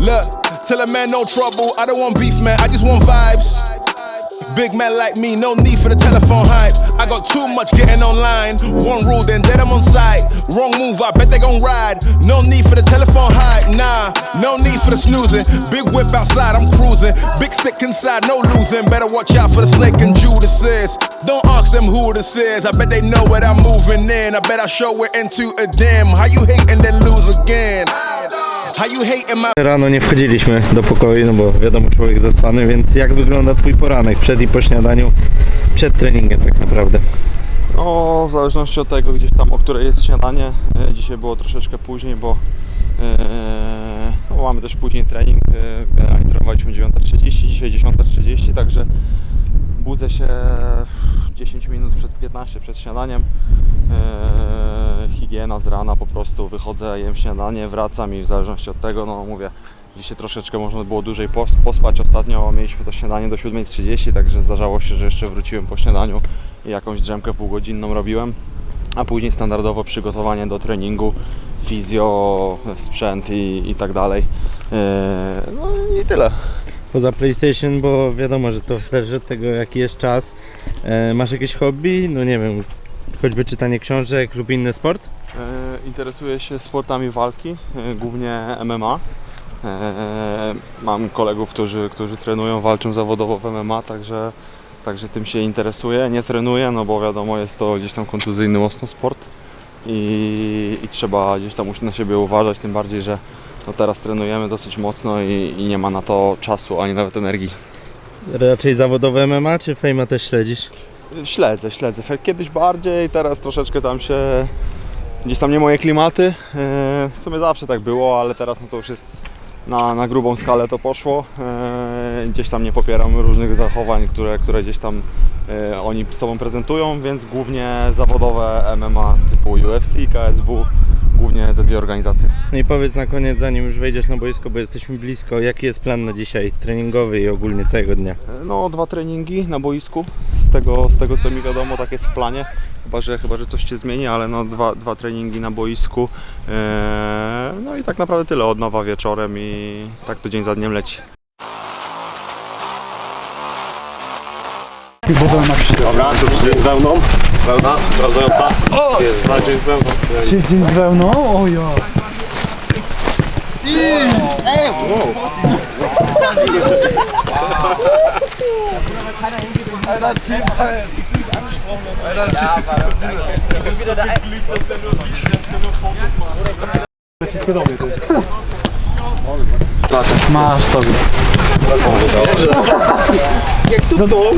Look, tell a man no trouble. I don't want beef, man. I just want vibes. Big man like me, no need for the telephone hype. I got too much getting online. One rule, then dead I'm on site. Wrong move, I bet they gon' ride. No need for the telephone hype, for the snoozing. Big whip outside, I'm cruising. Big stick inside, no losing. Better watch out for the snake and Judas is. Don't ask them who this is. I bet they know what I'm moving in. I bet I show it into a dim. How you hate and then lose again? Rano nie wchodziliśmy do pokoju, no bo wiadomo, człowiek zaspany, więc jak wygląda Twój poranek przed i po śniadaniu, przed treningiem tak naprawdę? No, w zależności od tego gdzieś tam, o której jest śniadanie. E, Dzisiaj było troszeczkę później, bo e, no, mamy też później trening. E, Generalnie trenowaliśmy 9.30, dzisiaj 10.30, także budzę się 10 minut przed 15 przed śniadaniem. E, higiena z rana po prostu, wychodzę, jem śniadanie, wracam i w zależności od tego, no mówię, dzisiaj troszeczkę można było dłużej pos- pospać. Ostatnio mieliśmy to śniadanie do 7.30, także zdarzało się, że jeszcze wróciłem po śniadaniu i jakąś drzemkę półgodzinną robiłem. A później standardowo przygotowanie do treningu, fizjo, sprzęt i, i tak dalej. E, No i tyle. Poza PlayStation, bo wiadomo, że to zależy od tego jaki jest czas. E, masz jakieś hobby? No nie wiem, choćby czytanie książek lub inny sport? E, Interesuję się sportami walki, e, głównie MMA. E, Mam kolegów, którzy, którzy trenują, walczą zawodowo w MMA, także, także tym się interesuję. Nie trenuję, no bo wiadomo, jest to gdzieś tam kontuzyjny mocno sport i, i trzeba gdzieś tam na siebie uważać, tym bardziej, że no teraz trenujemy dosyć mocno i, i nie ma na to czasu ani nawet energii. Raczej zawodowe MMA, czy Fejma też śledzisz? Śledzę, śledzę. Kiedyś bardziej, teraz troszeczkę tam się. Gdzieś tam nie moje klimaty. Yy, W sumie zawsze tak było, ale teraz no to już jest na, na grubą skalę to poszło. Yy, Gdzieś tam nie popieram różnych zachowań, które, które gdzieś tam yy, oni sobą prezentują, więc głównie zawodowe MMA typu UFC, KSW, głównie te dwie organizacje. No i powiedz na koniec, zanim już wejdziesz na boisko, bo jesteśmy blisko, jaki jest plan na dzisiaj, treningowy i ogólnie całego dnia? No, dwa treningi na boisku. Z tego, z tego co mi wiadomo, tak jest w planie. Chyba, że, chyba, że coś się zmieni, ale no, dwa, dwa treningi na boisku. Eee, no i tak naprawdę tyle od nowa wieczorem i tak to dzień za dniem leci. Dobra, tu przyjdzie z wełną. Wełna, sprawdzająca. O! Jest, znaczy z wełną. Siedzi z wełną? O ja. Masz sobie. Jak tu to?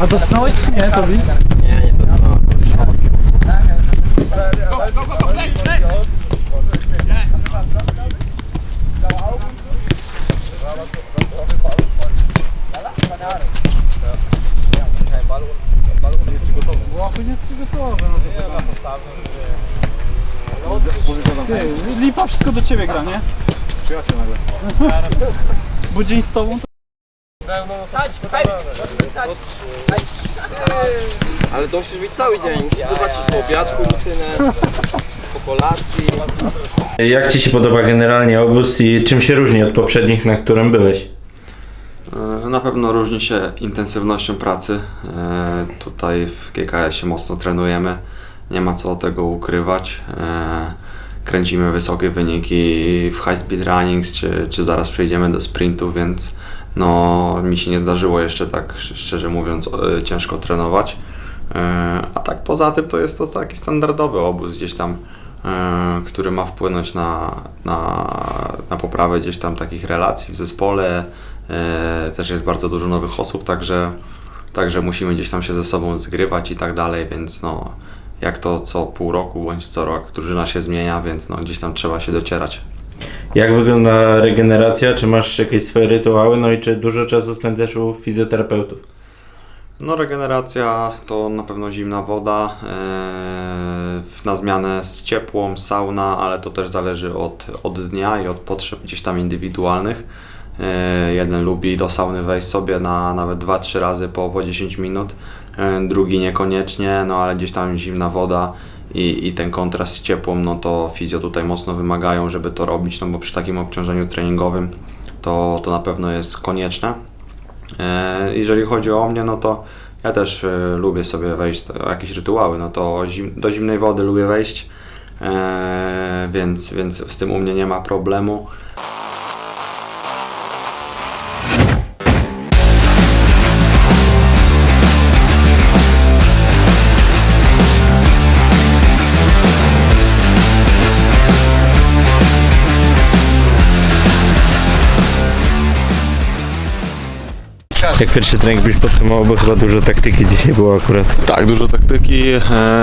A dotknąłeś czy nie, Tobi? Łapy nie jest gotowe. Ty, Lipa wszystko do ciebie gra, nie? Przyjaciel nagle. Bo dzień z tobą to... Ale to musisz być cały dzień. Musisz zobaczyć po obiadku rutynę, po kolacji. Jak Ci się podoba generalnie obóz i czym się różni od poprzednich, na którym byłeś? E, Na pewno różni się intensywnością pracy. E, Tutaj w GKS-ie mocno trenujemy. Nie ma co tego ukrywać. Kręcimy wysokie wyniki w high speed runnings, czy, czy zaraz przejdziemy do sprintu, więc no, mi się nie zdarzyło jeszcze tak, szczerze mówiąc, e, ciężko trenować. E, A tak poza tym to jest to taki standardowy obóz gdzieś tam, e, który ma wpłynąć na, na, na poprawę gdzieś tam takich relacji w zespole. Też jest bardzo dużo nowych osób, także, także musimy gdzieś tam się ze sobą zgrywać i tak dalej, więc no jak to co pół roku bądź co rok drużyna się zmienia, więc no gdzieś tam trzeba się docierać. Jak wygląda regeneracja? Czy masz jakieś swoje rytuały? No i czy dużo czasu spędzasz u fizjoterapeutów? No regeneracja to na pewno zimna woda, e, na zmianę z ciepłą, sauna, ale to też zależy od, od dnia i od potrzeb gdzieś tam indywidualnych. E, Jeden lubi do sauny wejść sobie na nawet 2-3 razy po, po 10 minut, e, drugi niekoniecznie, no ale gdzieś tam zimna woda i, i ten kontrast z ciepłą, no to fizjo tutaj mocno wymagają, żeby to robić, no bo przy takim obciążeniu treningowym to, to na pewno jest konieczne. E, Jeżeli chodzi o mnie, no to ja też lubię sobie wejść do jakieś rytuały, no to zim, do zimnej wody lubię wejść, więc, więc z tym u mnie nie ma problemu. Jak pierwszy trening byś podsumował, bo chyba dużo taktyki dzisiaj było akurat. Tak, dużo taktyki, e,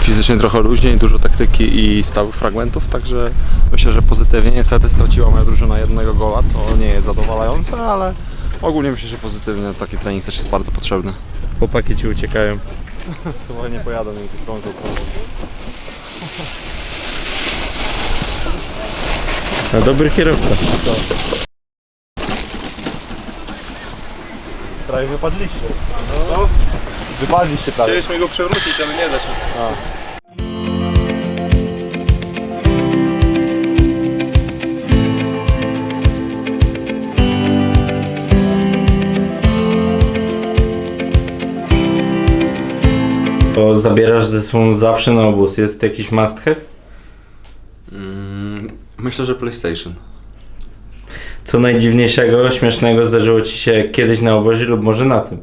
fizycznie trochę luźniej, dużo taktyki i stałych fragmentów, także myślę, że pozytywnie. Niestety straciła moja drużyna jednego gola, co nie jest zadowalające, ale ogólnie myślę, że pozytywnie taki trening też jest bardzo potrzebny. Chłopaki ci uciekają. Chyba nie pojadę mi tu krążą, krążą. No dobry kierowca. Prawie wypadliście. No. Wypadliście prawie. Chcieliśmy go przewrócić, ale nie da się. To zabierasz ze sobą zawsze na obóz. Jest jakiś must have? Mm, Myślę, że PlayStation. Co najdziwniejszego, śmiesznego zdarzyło ci się kiedyś na obozie lub może na tym?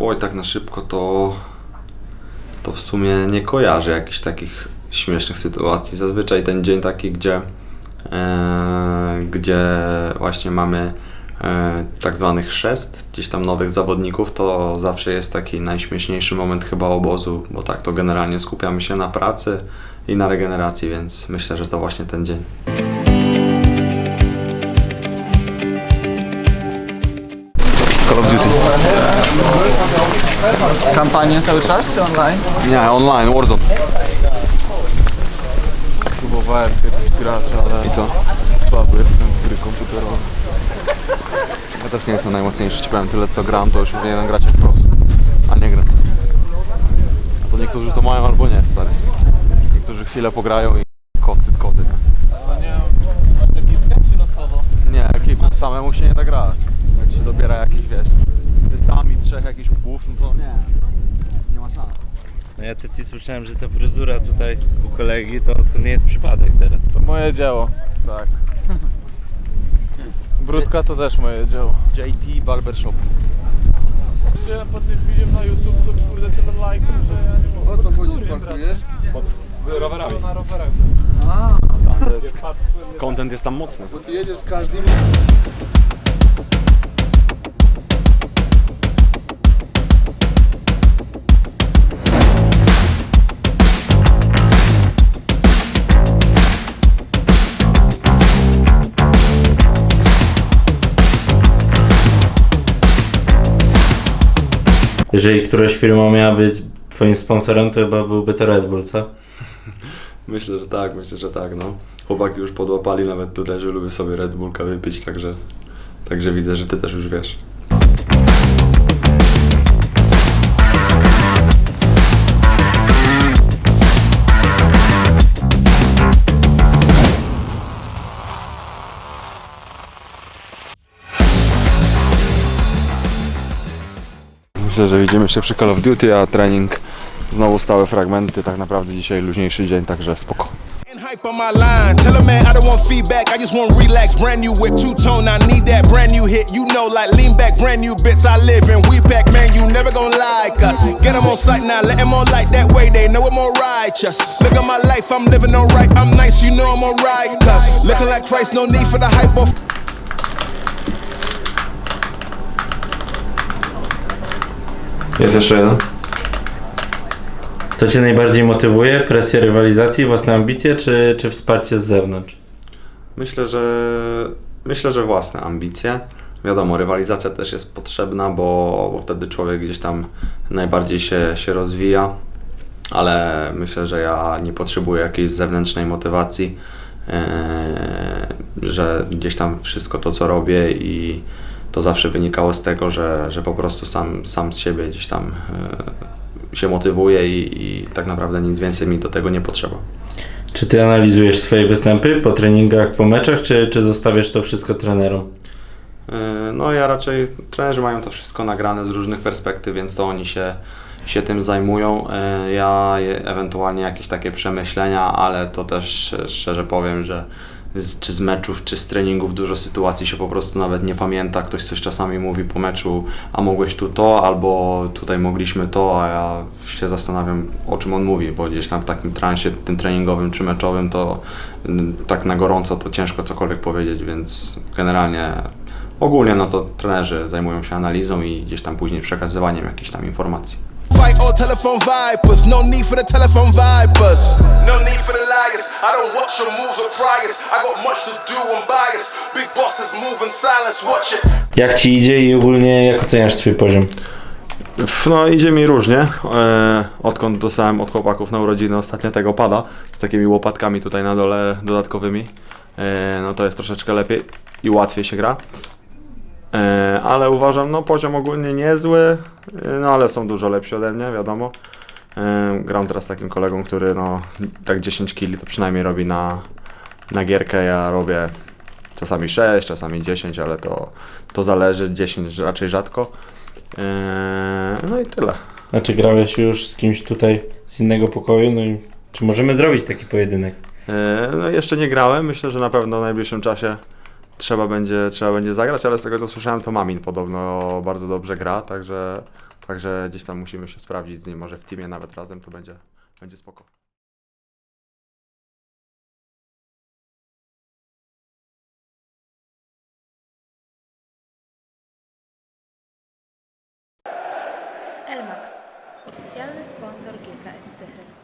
Oj, tak na szybko to, to w sumie nie kojarzę jakichś takich śmiesznych sytuacji. Zazwyczaj ten dzień taki, gdzie, e, gdzie właśnie mamy e, tak zwany chrzest, gdzieś tam nowych zawodników, to zawsze jest taki najśmieszniejszy moment chyba obozu, bo tak to generalnie skupiamy się na pracy i na regeneracji, więc myślę, że to właśnie ten dzień. Kampanię cały czas czy online? Nie, online, Warzone. Próbowałem kiedyś grać, ale... I co? Słaby jestem w gry komputerowe. Ja też nie jestem najmocniejszy, ci powiem tyle co gram, to już powinienem grać jak pros. A nie gram. Bo niektórzy to mają albo nie, stary. Niektórzy chwilę pograją i koty, koty. Nie, ekipy, samemu się nie da grać. Jak się dobiera jakiś, wiesz, sami trzech jakichś ubów, no to nie. Nie ma szans. No ja też ci słyszałem, że ta fryzura tutaj u kolegi to, to nie jest przypadek teraz. To moje dzieło, tak. Brudka to też moje dzieło. JT Barbershop. Się po tym filmie na YouTube to kurde tyle lajków, że ja nie mogę. O to chodzisz, parkujesz? Z rowerami. Na rowerach. Content jest tam mocny. Jeżeli któraś firma miała być twoim sponsorem, to chyba byłby to Red Bull, co? Myślę, że tak, myślę, że tak, no. Chłopaki już podłapali nawet tutaj, że lubię sobie Red Bullka wypić, także, także widzę, że ty też już wiesz. Myślę, że widzimy się przy Call of Duty, a trening znowu stałe fragmenty. Tak naprawdę dzisiaj luźniejszy dzień, także spoko. Hype on my line. Tell a man I don't want feedback. I just want relax. Brand new whip, two tone. I need that brand new hit. You know, like lean back, brand new bits. I live in we back, man. You never gonna like us. Get them on sight now. Let them that way. They know I'm righteous. Look at my life. I'm living alright. I'm nice. You know I'm alright. Cause looking like Christ. No need for the hype off. Jest jeszcze jeden? Co cię najbardziej motywuje? Presja rywalizacji, własne ambicje, czy, czy wsparcie z zewnątrz? Myślę, że myślę, że własne ambicje. Wiadomo, rywalizacja też jest potrzebna, bo, bo wtedy człowiek gdzieś tam najbardziej się, się rozwija, ale myślę, że ja nie potrzebuję jakiejś zewnętrznej motywacji. e, że gdzieś tam wszystko to, co robię i to zawsze wynikało z tego, że, że po prostu sam, sam z siebie gdzieś tam e, się motywuję i, i tak naprawdę nic więcej mi do tego nie potrzeba. Czy ty analizujesz swoje występy po treningach, po meczach, czy, czy zostawiasz to wszystko trenerom? Yy, No ja raczej, trenerzy mają to wszystko nagrane z różnych perspektyw, więc to oni się, się tym zajmują. Yy, Ja ewentualnie jakieś takie przemyślenia, ale to też e, szczerze powiem, że z, czy z meczów, czy z treningów dużo sytuacji się po prostu nawet nie pamięta. Ktoś coś czasami mówi po meczu, a mogłeś tu to, albo tutaj mogliśmy to, a ja się zastanawiam o czym on mówi, bo gdzieś tam w takim transie, tym treningowym czy meczowym, to tak na gorąco to ciężko cokolwiek powiedzieć, więc generalnie Ogólnie no to trenerzy zajmują się analizą i gdzieś tam później przekazywaniem jakichś tam informacji. Fight all telephone vipers, no need for the telephone vipers. No need for the liars. I don't watch your moves or priors. I got much to do, I'm biased. Big bosses move in silence, watch it. Jak ci idzie i ogólnie jak oceniasz swój poziom? No idzie mi różnie. E, odkąd dostałem od chłopaków na urodziny ostatnio tego pada z takimi łopatkami tutaj na dole dodatkowymi, e, no to jest troszeczkę lepiej i łatwiej się gra. E, ale uważam, no poziom ogólnie niezły, no ale są dużo lepsi ode mnie, wiadomo. E, gram teraz z takim kolegą, który no tak 10 kg to przynajmniej robi na, na gierkę, ja robię czasami 6, czasami 10, ale to, to zależy, 10 raczej rzadko. Eee, no i tyle. A czy grałeś już z kimś tutaj z innego pokoju? No i czy możemy zrobić taki pojedynek? No jeszcze nie grałem, myślę, że na pewno w najbliższym czasie trzeba będzie, trzeba będzie zagrać, ale z tego co słyszałem to Mamin podobno bardzo dobrze gra, także, także gdzieś tam musimy się sprawdzić z nim, może w teamie nawet razem to będzie, będzie spoko. Elmax, oficjalny sponsor GKS Tychy.